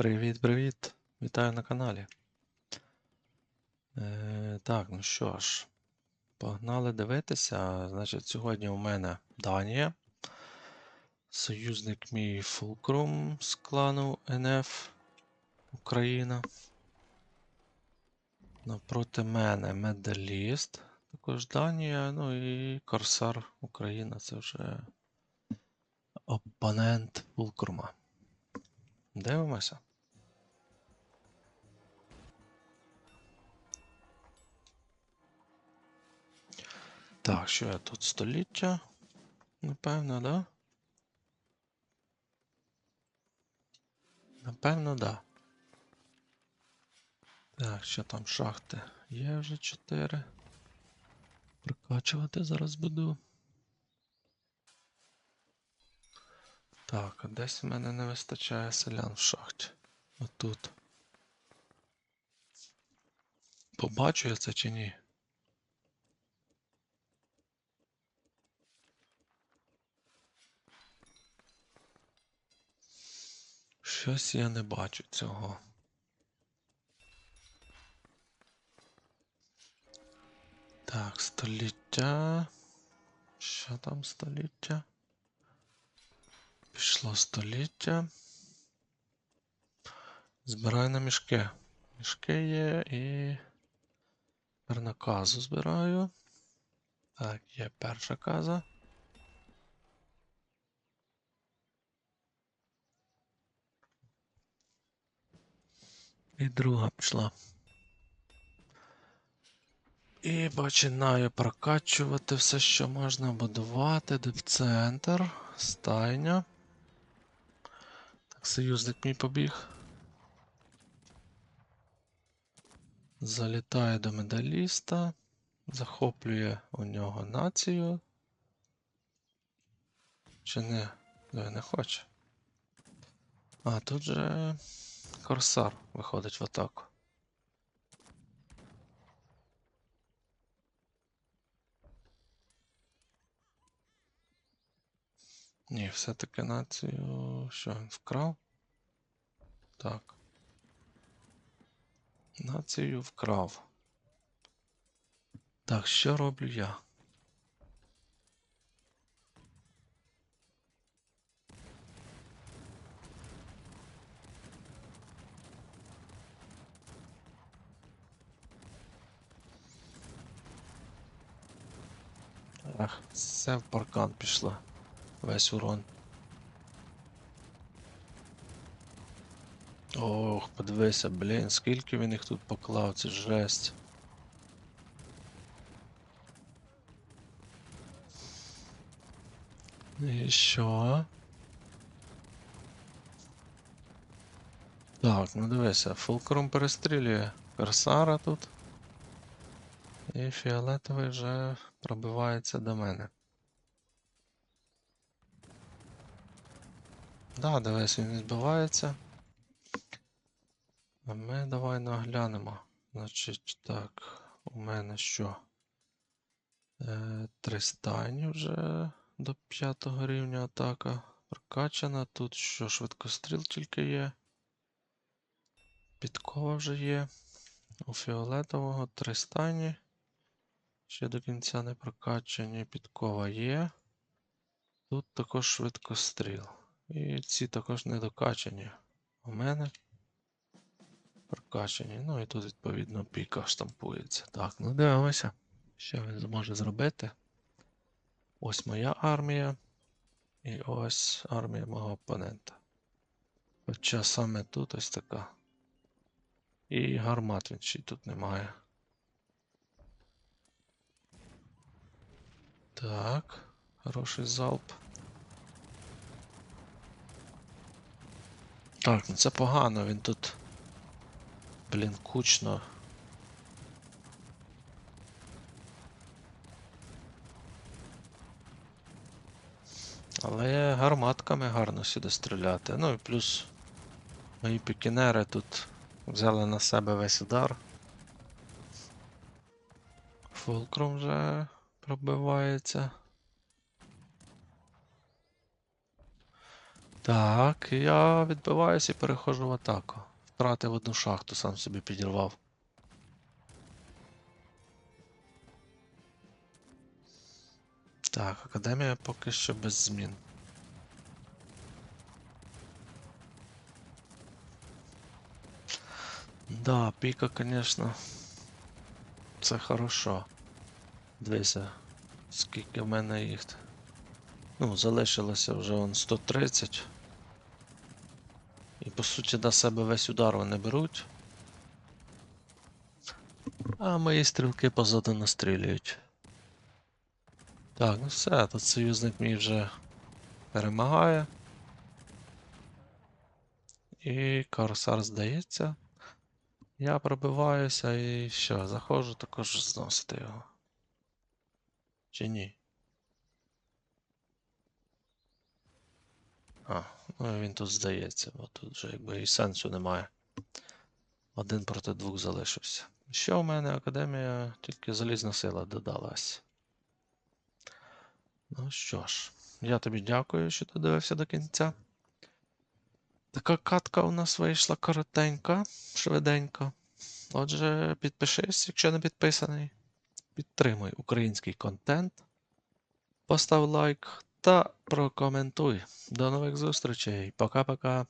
Привіт-привіт! Вітаю на каналі. Е, так, ну що ж, погнали дивитися. Значить, сьогодні у мене Данія. Союзник мій Фулкрум з клану НФ Україна. Напроти мене Медаліст, також Данія, ну і Корсар Україна це вже опонент Фулкрума. Дивимося. Так, що я тут століття? Напевно, да? Напевно, да. Так, що там шахти? Є вже 4. Прокачувати зараз буду. Так, а десь в мене не вистачає селян в шахті. Отут. Побачу я це чи ні? Щось я не бачу цього. Так, століття. Що там століття? Пішло століття. Збираю на мішки. Мішки є і. На збираю. Так, є перша каза. І друга пішла. І починаю прокачувати все, що можна будувати. Депцентр, стайня. Так, союзник мій побіг. Залітає до медаліста. Захоплює у нього націю. Чи не? Не, не хоче. А, тут же Корсар виходить в атаку. Ні, все-таки націю. Що він вкрав? Так. Націю вкрав. Так, що роблю я? Ах, все в паркан пішло. Весь урон. Ох, подивися, блін, скільки він їх тут поклав, це жесть. І що? Так, ну дивися, Фулкрум перестрілює Корсара тут. І фіолетовий вже пробивається до мене. Да, дивись, він відбивається. А ми давай наглянемо. Значить, так, у мене що? Е, три стайні вже до п'ятого рівня атака прокачана. Тут що, швидкостріл тільки є. Підкова вже є. У фіолетового три стайні. Ще до кінця не прокачані. Підкова є. Тут також швидкостріл. І ці також не докачані. У мене прокачані. Ну і тут, відповідно, піка штампується. Так, ну дивимося, що він зможе зробити. Ось моя армія. І ось армія мого опонента. Хоча саме тут ось така. І гармат він ще тут немає. Так, хороший залп. Так, ну це погано, він тут. Блін, кучно. Але гарматками гарно сюди стріляти. Ну і плюс мої пікінери тут взяли на себе весь удар. Фулкрум вже пробивається. Так, я відбиваюся і переходжу в атаку. Втратив одну шахту, сам собі підірвав. Так, академія поки що без змін. Да, піка, конечно. Це хорошо. Дивися, скільки в мене їх. Ну, залишилося вже он 130. І по суті на себе весь удар вони беруть. А мої стрілки позаду настрілюють. Так, ну все, тут союзник мій вже перемагає. І корсар здається. Я пробиваюся і що, заходжу також зносити його. Чи ні? А, ну він тут здається, бо тут вже якби і сенсу немає. Один проти двох залишився. Що в мене академія, тільки залізна сила додалась. Ну що ж, я тобі дякую, що додивився до кінця. Така катка у нас вийшла коротенька, швиденько. Отже, підпишись, якщо не підписаний. Підтримуй український контент. Постав лайк та прокоментуй. До нових зустрічей. Пока-пока.